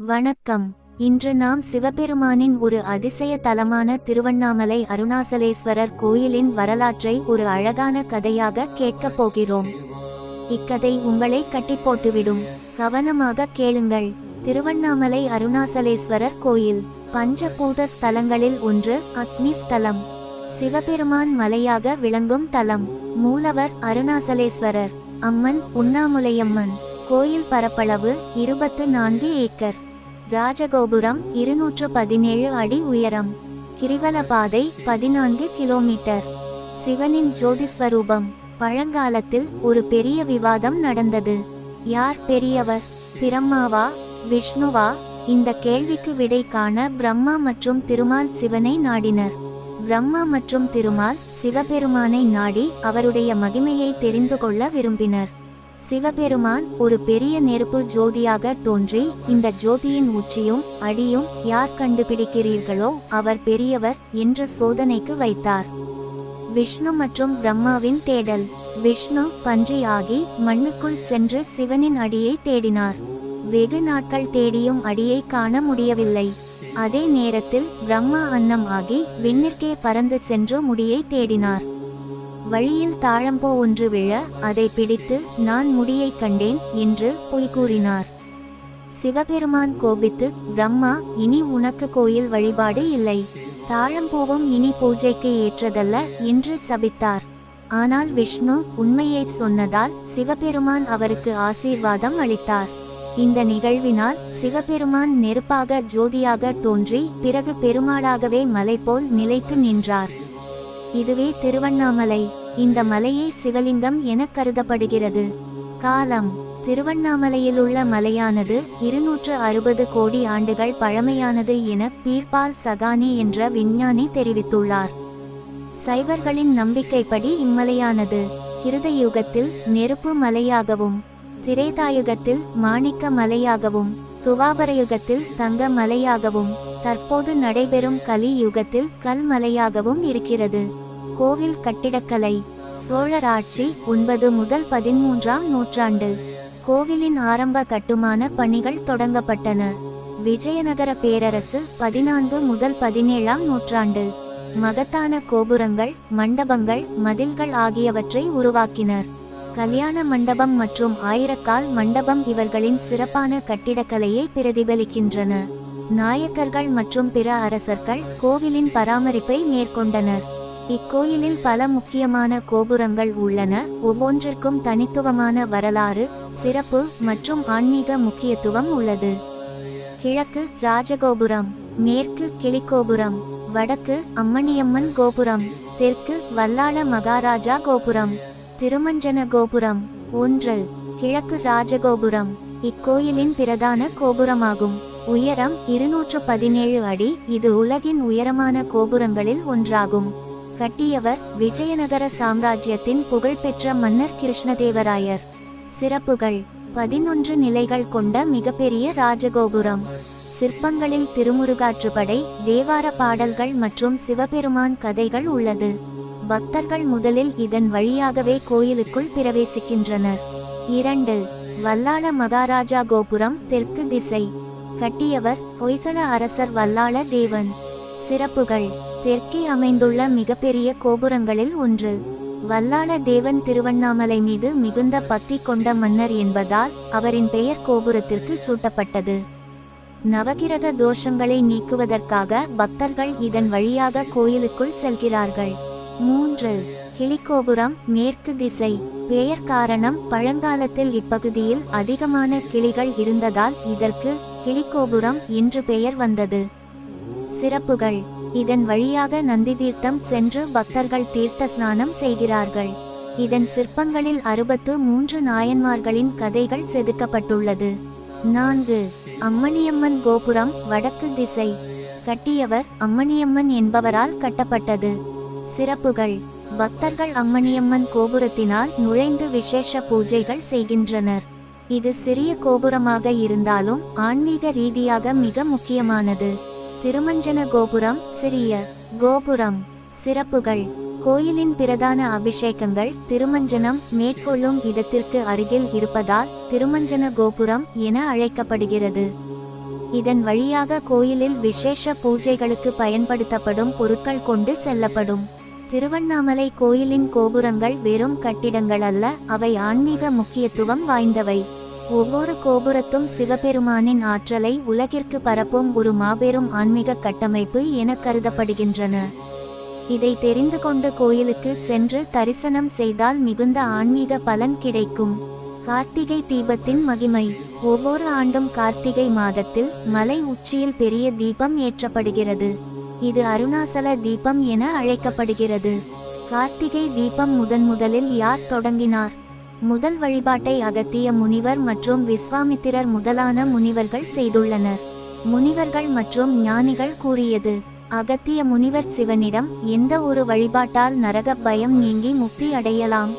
வணக்கம். இன்று நாம் சிவபெருமானின் ஒரு அதிசய தலமான திருவண்ணாமலை அருணாசலேஸ்வரர் கோயிலின் வரலாற்றை ஒரு அழகான கதையாக கேட்கப் போகிறோம். இக்கதை உங்களை கட்டி போட்டுவிடும் கவனமாக கேளுங்கள். திருவண்ணாமலை அருணாசலேஸ்வரர் கோயில் பஞ்சபூத ஸ்தலங்களில் ஒன்று அக்னி ஸ்தலம். சிவபெருமான் மலையாக விளங்கும் தலம். மூலவர் அருணாசலேஸ்வரர். அம்மன் உண்ணாமுலையம்மன். கோயில் பரப்பளவு இருபத்து நான்கு ஏக்கர். ராஜகோபுரம் இருநூற்று பதினேழு அடி உயரம். கிரிவல பாதை பதினான்கு கிலோமீட்டர். சிவனின் ஜோதிஸ்வரூபம். பழங்காலத்தில் ஒரு பெரிய விவாதம் நடந்தது. யார் பெரியவர்? பிரம்மாவா? விஷ்ணுவா? இந்த கேள்விக்கு விடை காண பிரம்மா மற்றும் திருமால் சிவனை நாடினர். பிரம்மா மற்றும் திருமால் சிவபெருமானை நாடி அவருடைய மகிமையை தெரிந்து கொள்ள விரும்பினர். சிவபெருமான் ஒரு பெரிய நெருப்பு ஜோதியாக தோன்றி இந்த ஜோதியின் உச்சியும் அடியும் யார் கண்டுபிடிக்கிறீர்களோ அவர் பெரியவர் என்ற சோதனைக்கு வைத்தார். விஷ்ணு மற்றும் பிரம்மாவின் தேடல். விஷ்ணு பன்றி ஆகி மண்ணுக்குள் சென்று சிவனின் அடியை தேடினார். வெகு நாட்கள் தேடியும் அடியை காண முடியவில்லை. அதே நேரத்தில் பிரம்மா அன்னம் ஆகி விண்ணிற்கே பறந்து சென்று முடியை தேடினார். வழியில் தாழம்போ ஒன்று விழ அதை பிடித்து நான் முடியைக் கண்டேன் என்று பொய் கூறினார். சிவபெருமான் கோபித்து பிரம்மா இனி உனக்கு கோயில் வழிபாடு இல்லை. தாழம்பூவும் இனி பூஜைக்கு ஏற்றதல்ல என்று சபித்தார். ஆனால் விஷ்ணு உண்மையை சொன்னதால் சிவபெருமான் அவருக்கு ஆசீர்வாதம் அளித்தார். இந்த நிகழ்வினால் சிவபெருமான் நெருப்பாக ஜோதியாக தோன்றி பிறகு பெருமாளாகவே மலை போல் நிலைத்து நின்றார். இதுவே திருவண்ணாமலை. இந்த மலையே சிவலிங்கம் என கருதப்படுகிறது. காலம். திருவண்ணாமலையிலுள்ள மலையானது இருநூற்று அறுபது கோடி ஆண்டுகள் பழமையானது என பீர்பால் சகானி என்ற விஞ்ஞானி தெரிவித்துள்ளார். சைவர்களின் நம்பிக்கைப்படி இம்மலையானது கிருத யுகத்தில் நெருப்பு மலையாகவும் திரேதாயுகத்தில் மாணிக்க மலையாகவும் துவாபர யுகத்தில் தங்க மலையாகவும் தற்போது நடைபெறும் கலி யுகத்தில் கல் மலையாகவும் இருக்கிறது. கோவில் கட்டிடக்கலை. சோழர் ஆட்சி ஒன்பது முதல் பதிமூன்றாம் நூற்றாண்டு. கோவிலின் ஆரம்ப கட்டுமான பணிகள் தொடங்கப்பட்டன. விஜயநகர பேரரசு பதினான்கு முதல் பதினேழாம் நூற்றாண்டு. மகத்தான கோபுரங்கள் மண்டபங்கள் மதில்கள் ஆகியவற்றை உருவாக்கினர். கல்யாண மண்டபம் மற்றும் ஆயிரக்கால் மண்டபம் இவர்களின் சிறப்பான கட்டிடக்கலையை பிரதிபலிக்கின்றன. நாயக்கர்கள் மற்றும் பிற அரசர்கள் கோவிலின் பராமரிப்பை மேற்கொண்டனர். இக்கோயிலில் பல முக்கியமான கோபுரங்கள் உள்ளன. ஒவ்வொன்றிற்கும் தனித்துவமான வரலாறு சிறப்பு மற்றும் ஆன்மீக முக்கியத்துவம் உள்ளது. கிழக்கு ராஜகோபுரம் மேற்கு கிளிக்கோபுரம் வடக்கு அம்மணியம்மன் கோபுரம் தெற்கு வல்லாள மகாராஜா கோபுரம் திருமஞ்சன கோபுரம். ஒன்று கிழக்கு ராஜகோபுரம். இக்கோயிலின் பிரதான கோபுரமாகும். உயரம் இருநூற்று பதினேழு அடி. இது உலகின் உயரமான கோபுரங்களில் ஒன்றாகும். கட்டியவர் விஜயநகர சாம்ராஜ்யத்தின் புகழ்பெற்ற மன்னர் கிருஷ்ணதேவராயர். சிறப்புகள். பதினொன்று நிலைகள் கொண்ட மிகப்பெரிய ராஜகோபுரம். சிற்பங்களில் திருமுருகாற்றுப்படை தேவார பாடல்கள் மற்றும் சிவபெருமான் கதைகள் உள்ளது. பக்தர்கள் முதலில் இதன் வழியாகவே கோயிலுக்குள் பிரவேசிக்கின்றனர். இரண்டு. வல்லாள மகாராஜா கோபுரம் தெற்கு திசை. கட்டியவர் ஹொய்சல அரசர் வல்லாள தேவன். சிறப்புகள். தெற்கே அமைந்துள்ள மிகப்பெரிய கோபுரங்களில் ஒன்று. வல்லாள தேவன் திருவண்ணாமலை மீது மிகுந்த பக்தி கொண்ட மன்னர் என்பதால் அவரின் பெயர் கோபுரத்திற்கு சூட்டப்பட்டது. நவகிரக தோஷங்களை நீக்குவதற்காக பக்தர்கள் இதன் வழியாக கோயிலுக்குள் செல்கிறார்கள். மூன்று. கிளிக்கோபுரம் மேற்கு திசை. பெயர் காரணம் பழங்காலத்தில் இப்பகுதியில் அதிகமான கிளிகள் இருந்ததால் இதற்கு கிளிக்கோபுரம் என்று பெயர் வந்தது. சிறப்புகள். இதன் வழியாக நந்தி தீர்த்தம் சென்று பக்தர்கள் தீர்த்த ஸ்நானம் செய்கிறார்கள். இதன் சிற்பங்களில் அறுபத்து மூன்று நாயன்மார்களின் கதைகள் செதுக்கப்பட்டுள்ளது. நான்கு. அம்மணியம்மன் கோபுரம் வடக்கு திசை. கட்டியவர் அம்மணியம்மன் என்பவரால் கட்டப்பட்டது. சிறப்புகள். பக்தர்கள் அம்மணியம்மன் கோபுரத்தினால் நுழைந்து விசேஷ பூஜைகள் செய்கின்றனர். இது சிறிய கோபுரமாக இருந்தாலும் ஆன்மீக ரீதியாக மிக முக்கியமானது. திருமஞ்சன கோபுரம் சிறிய கோபுரம் சிறப்புகள். கோயிலின் பிரதான அபிஷேகங்கள் திருமஞ்சனம் மேற்கொள்ளும் இடத்திற்கு அருகில் இருப்பதால் திருமஞ்சன கோபுரம் என அழைக்கப்படுகிறது. இதன் வழியாக கோயிலில் விசேஷ பூஜைகளுக்கு பயன்படுத்தப்படும் பொருட்கள் கொண்டு செல்லப்படும். திருவண்ணாமலை கோயிலின் கோபுரங்கள் வெறும் கட்டிடங்கள் அல்ல அவை ஆன்மீக முக்கியத்துவம் வாய்ந்தவை. ஒவ்வொரு கோபுரத்தும் சிவபெருமானின் ஆற்றலை உலகிற்கு பரப்பும் ஒரு மாபெரும் ஆன்மீக கட்டமைப்பு என கருதப்படுகின்றன. இதை தெரிந்து கொண்டு கோயிலுக்கு சென்று தரிசனம் செய்தால் மிகுந்த ஆன்மீக பலன் கிடைக்கும். கார்த்திகை தீபத்தின் மகிமை. ஒவ்வொரு ஆண்டும் கார்த்திகை மாதத்தில் மலை உச்சியில் பெரிய தீபம் ஏற்றப்படுகிறது. இது அருணாசல தீபம் என அழைக்கப்படுகிறது. கார்த்திகை தீபம் முதன் முதலில் யார் தொடங்கினார்? முதல் வழிபாட்டை அகத்திய முனிவர் மற்றும் விஸ்வாமித்திரர் முதலான முனிவர்கள் செய்துள்ளனர். முனிவர்கள் மற்றும் ஞானிகள் கூறியது அகத்திய முனிவர் சிவனிடம் எந்த ஒரு வழிபாட்டால் நரக பயம் நீங்கி முக்தி அடையலாம்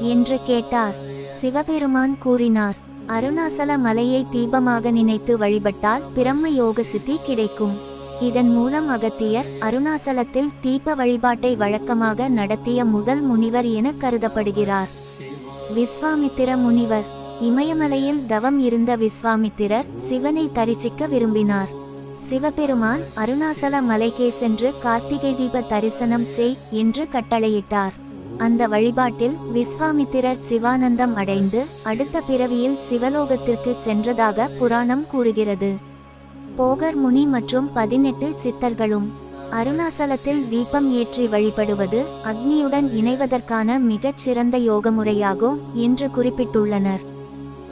என்று கேட்டார். சிவபெருமான் கூறினார் அருணாசல மலையை தீபமாக நினைத்து வழிபட்டால் பிரம்ம யோக சித்தி கிடைக்கும். இதன் மூலம் அகத்தியர் அருணாசலத்தில் தீப வழிபாட்டை வழக்கமாக நடத்திய முதல் முனிவர் என கருதப்படுகிறார். விஸ்வாமித்திர முனிவர் இமயமலையில் தவம் இருந்த விஸ்வாமித்திரர் சிவனை தரிசிக்க விரும்பினார். சிவபெருமான் அருணாசல மலைக்கே சென்று கார்த்திகை தீப தரிசனம் செய் என்று கட்டளையிட்டார். அந்த வழிபாட்டில் விஸ்வாமித்திரர் சிவானந்தம் அடைந்து அடுத்த பிறவியில் சிவலோகத்திற்கு சென்றதாக புராணம் கூறுகிறது. போகர் முனி மற்றும் பதினெட்டு சித்தர்களும் அருணாசலத்தில் தீபம் ஏற்றி வழிபடுவது அக்னியுடன் இணைவதற்கான மிகச் சிறந்த யோக முறையாகும் என்று குறிப்பிட்டுள்ளனர்.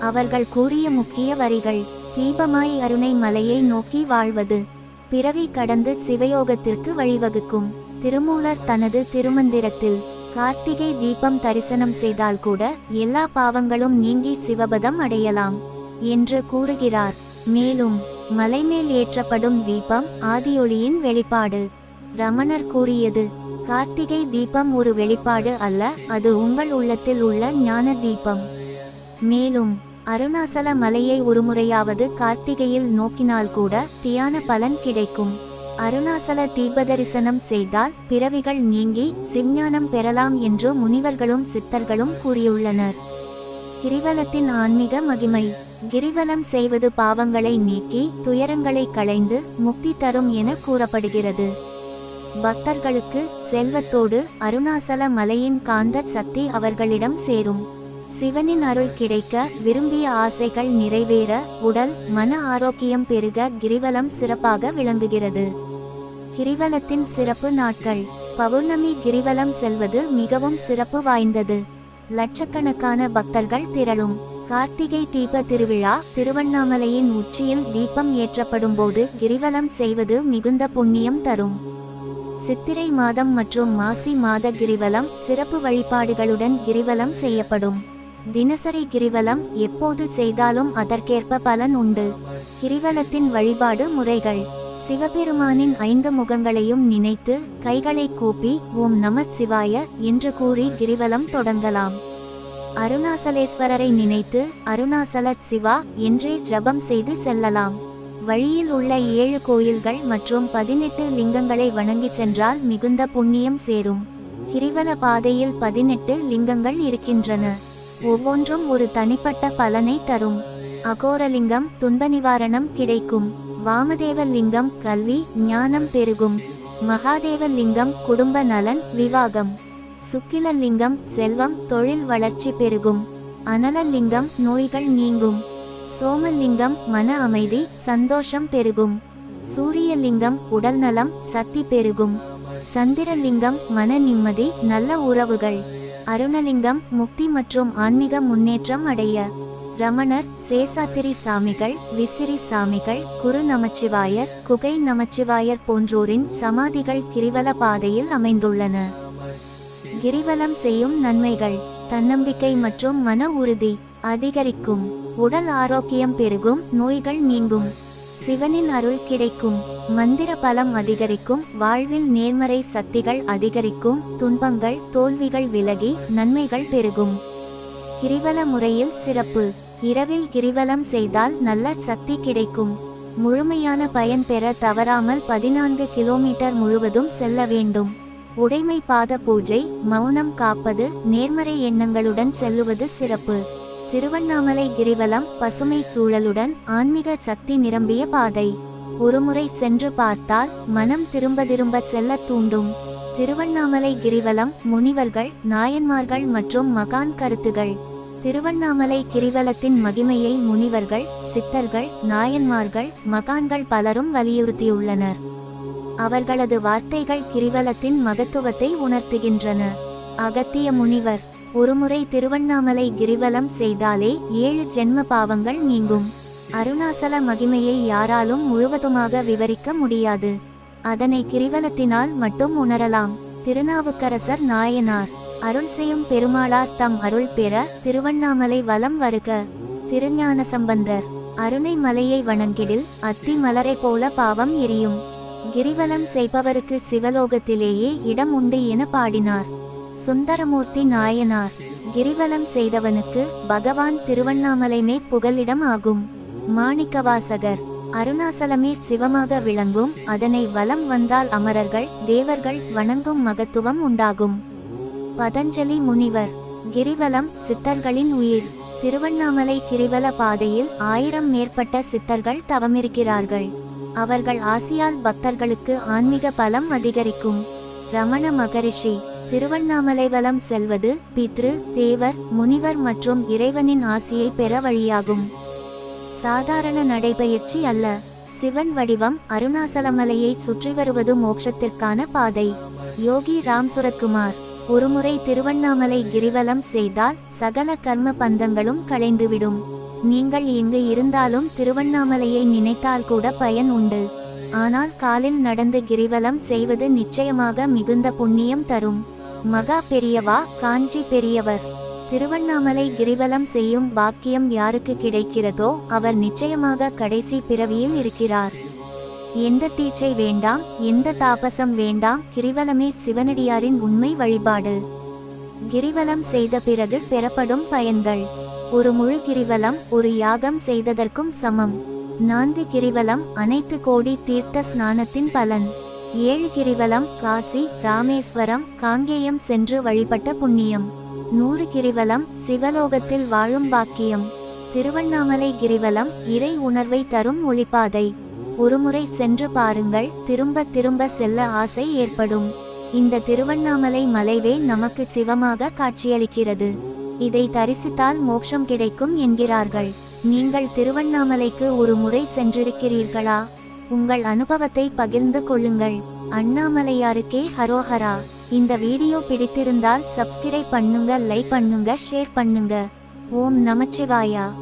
அவர்கள் கூறிய முக்கிய வரிகள் தீபமாய் அருணை மலையை நோக்கி வாழ்வது பிறவி கடந்து சிவயோகத்திற்கு வழிவகுக்கும். திருமூலர் தனது திருமந்திரத்தில் கார்த்திகை தீபம் தரிசனம் செய்தால் கூட எல்லா பாவங்களும் நீங்கி சிவபதம் அடையலாம் என்று கூறுகிறார். மேலும் மலைமேல் ஏற்றப்படும் தீபம் ஆதியொளியின் வெளிப்பாடு. ரமணர் கூறியது கார்த்திகை தீபம் ஒரு வெளிப்பாடு அல்ல அது உங்கள் உள்ளத்தில் உள்ள ஞான தீபம். மேலும் அருணாசல மலையை ஒருமுறையாவது கார்த்திகையில் நோக்கினால் கூட தியான பலன் கிடைக்கும். அருணாசல தீப தரிசனம் செய்தால் பிறவிகள் நீங்கி சிஞ்ஞானம் பெறலாம் என்று முனிவர்களும் சித்தர்களும் கூறியுள்ளனர். கிரிவலத்தின் ஆன்மீக மகிமை. கிரிவலம் செய்வது பாவங்களை நீக்கி துயரங்களை களைந்து முக்தி தரும் என கூறப்படுகிறது. பக்தர்களுக்கு செல்வத்தோடு அருணாசல மலையின் காந்த சக்தி அவர்களிடம் சேரும். சிவனின் அருள் கிடைக்க விரும்பிய ஆசைகள் நிறைவேற உடல் மன ஆரோக்கியம் பெருக கிரிவலம் சிறப்பாக விளங்குகிறது. கிரிவலத்தின் சிறப்பு நாட்கள். பௌர்ணமி கிரிவலம் செல்வது மிகவும் சிறப்பு வாய்ந்தது. லட்சக்கணக்கான பக்தர்கள் திரளும். கார்த்திகை தீப திருவிழா திருவண்ணாமலையின் உச்சியில் தீபம் ஏற்றப்படும் போது கிரிவலம் செய்வது மிகுந்த புண்ணியம் தரும். சித்திரை மாதம் மற்றும் மாசி மாத கிரிவலம் சிறப்பு வழிபாடுகளுடன் கிரிவலம் செய்யப்படும். தினசரி கிரிவலம் எப்போது செய்தாலும் அதற்கேற்ப பலன் உண்டு. கிரிவலத்தின் வழிபாடு முறைகள். சிவபெருமானின் ஐந்து முகங்களையும் நினைத்து கைகளை கூப்பி ஓம் நம சிவாய என்று கூறி கிரிவலம் தொடங்கலாம். அருணாசலேஸ்வரரை நினைத்து அருணாசல சிவா என்றே ஜபம் செய்து செல்லலாம். வழியில் உள்ள ஏழு கோயில்கள் மற்றும் பதினெட்டு லிங்கங்களை வணங்கி சென்றால் மிகுந்த புண்ணியம் சேரும். கிரிவல பாதையில் பதினெட்டு லிங்கங்கள் இருக்கின்றன. ஒவ்வொன்றும் ஒரு தனிப்பட்ட பலனை தரும். அகோரலிங்கம் துன்ப நிவாரணம் கிடைக்கும். வாமதேவ லிங்கம் கல்வி ஞானம் பெருகும். மகாதேவ லிங்கம் குடும்ப நலன் விவாகம். சுக்கில லிங்கம் செல்வம் தொழில் வளர்ச்சி பெருகும். அனலலிங்கம் நோய்கள் நீங்கும். சோமலிங்கம் மன அமைதி சந்தோஷம் பெருகும். சூரியலிங்கம் உடல் நலம் சக்தி பெருகும். சந்திரலிங்கம் மன நிம்மதி நல்ல உறவுகள். அருணலிங்கம் முக்தி மற்றும் ஆன்மீக முன்னேற்றம் அடைய. ரமணர் சேசாத்திரி சாமிகள் விசிறி சாமிகள் குரு நமச்சிவாயர் குகை நமச்சிவாயர் போன்றோரின் சமாதிகள் கிரிவல பாதையில் அமைந்துள்ளன. கிரிவலம் செய்யும் நன்மைகள் தன்னம்பிக்கை மற்றும் மன உறுதி அதிகரிக்கும். உடல் ஆரோக்கியம் பெருகும் நோய்கள் நீங்கும். சிவனின் அருள் கிடைக்கும். மந்திர பலம் அதிகரிக்கும் வாழ்வில் நேர்மறை சக்திகள் அதிகரிக்கும் துன்பங்கள் தோல்விகள் விலகி நன்மைகள் பெருகும். கிரிவல முறையில் சிறப்பு. இரவில் கிரிவலம் செய்தால் நல்ல சக்தி கிடைக்கும். முழுமையான பயன் பெற தவறாமல் பதினான்கு கிலோமீட்டர் முழுவதும் செல்ல வேண்டும். உடைமை பாத பூஜை மௌனம் காப்பது நேர்மறை எண்ணங்களுடன் செல்லுவது சிறப்பு. திருவண்ணாமலை கிரிவலம் பசுமை சூழலுடன் ஆன்மீக சக்தி நிரம்பிய பாதை. ஒருமுறை சென்று பார்த்தால் மனம் திரும்ப திரும்ப செல்லத் தூண்டும். திருவண்ணாமலை கிரிவலம் முனிவர்கள் நாயன்மார்கள் மற்றும் மகான் கருத்துகள். திருவண்ணாமலை கிரிவலத்தின் மகிமையை முனிவர்கள் சித்தர்கள் நாயன்மார்கள் மகான்கள் பலரும் வலியுறுத்தியுள்ளனர். அவர்களது வார்த்தைகள் கிரிவலத்தின் மகத்துவத்தை உணர்த்துகின்றன. அகத்திய முனிவர் ஒருமுறை திருவண்ணாமலை கிரிவலம் செய்தாலே ஏழு ஜென்ம பாவங்கள் நீங்கும். அருணாசல மகிமையை யாராலும் முழுவதுமாக விவரிக்க முடியாது. அதனை கிரிவலத்தினால் மட்டும் உணரலாம். திருநாவுக்கரசர் நாயனார் அருள் செய்யும் பெருமாளார் தம் அருள் பெற திருவண்ணாமலை வலம் வருக. திருஞான சம்பந்தர் அருணை மலையை வணங்கிடில் அத்தி மலரை போல பாவம் எரியும். கிரிவலம் செய்பவருக்கு சிவலோகத்திலேயே இடம் உண்டு என பாடினார். சுந்தரமூர்த்தி நாயனார் கிரிவலம் செய்தவனுக்கு பகவான் திருவண்ணாமலைமே புகலிடம் ஆகும். மாணிக்கவாசகர் அருணாசலமே சிவமாக விளங்கும் அதனை வலம் வந்தால் அமரர்கள் தேவர்கள் வணங்கும் மகத்துவம் உண்டாகும். பதஞ்சலி முனிவர் கிரிவலம் சித்தர்களின் உயிர். திருவண்ணாமலை கிரிவல பாதையில் ஆயிரம் மேற்பட்ட சித்தர்கள் தவமிருக்கிறார்கள். அவர்கள் ஆசியால் பக்தர்களுக்கு ஆன்மீக பலம் அதிகரிக்கும். ரமண மகரிஷி திருவண்ணாமலை வலம் செல்வது பித்ரு தேவர் முனிவர் மற்றும் இறைவனின் ஆசியை பெற வழியாகும். சாதாரண நடைபயிற்சி அல்ல. சிவன் வடிவம் அருணாசலமலையை சுற்றி வருவது மோட்சத்திற்கான பாதை. யோகி ராம் சுரத்குமார் ஒருமுறை திருவண்ணாமலை கிரிவலம் செய்தால் சகல கர்ம பந்தங்களும் களைந்துவிடும் நீங்கள் இங்கு இருந்தாலும் திருவண்ணாமலையை நினைத்தால் கூட பயன் உண்டு. ஆனால் காலில் நடந்து கிரிவலம் செய்வது நிச்சயமாக மிகுந்த புண்ணியம் தரும். மகா பெரியவா காஞ்சி பெரியவர். திருவண்ணாமலை கிரிவலம் செய்யும் பாக்கியம் யாருக்கு கிடைக்கிறதோ அவர் நிச்சயமாக கடைசி பிறவியில் இருக்கிறார். எந்த தீச்சை வேண்டாம் எந்த தாபசம் வேண்டாம் கிரிவலமே சிவனடியாரின் உண்மை வழிபாடு. கிரிவலம் செய்த பிறகு பெறப்படும் பயன்கள். ஒரு முழு கிரிவலம் ஒரு யாகம் செய்ததற்கும் சமம். நான்கு கிரிவலம் அனைத்து கோடி தீர்த்த ஸ்நானத்தின் பலன். ஏழு கிரிவலம் காசி ராமேஸ்வரம் காங்கேயம் சென்று வழிபட்ட புண்ணியம். நூறு கிரிவலம் சிவலோகத்தில் வாழும் பாக்கியம். திருவண்ணாமலை கிரிவலம் இறை உணர்வை தரும் ஒளிப்பாதை. ஒருமுறை சென்று பாருங்கள் திரும்ப திரும்ப செல்ல ஆசை ஏற்படும். இந்த திருவண்ணாமலை மலைவே நமக்கு சிவமாக காட்சியளிக்கிறது. இதை தரிசித்தால் மோட்சம் கிடைக்கும் என்கிறார்கள். நீங்கள் திருவண்ணாமலைக்கு ஒரு முறை சென்றிருக்கிறீர்களா? உங்கள் அனுபவத்தை பகிர்ந்து கொள்ளுங்கள். அண்ணாமலையாருக்கே ஹரோஹரா. இந்த வீடியோ பிடித்திருந்தால் சப்ஸ்கிரைப் பண்ணுங்க லைக் பண்ணுங்க ஷேர் பண்ணுங்க. ஓம் நமச்சிவாயா.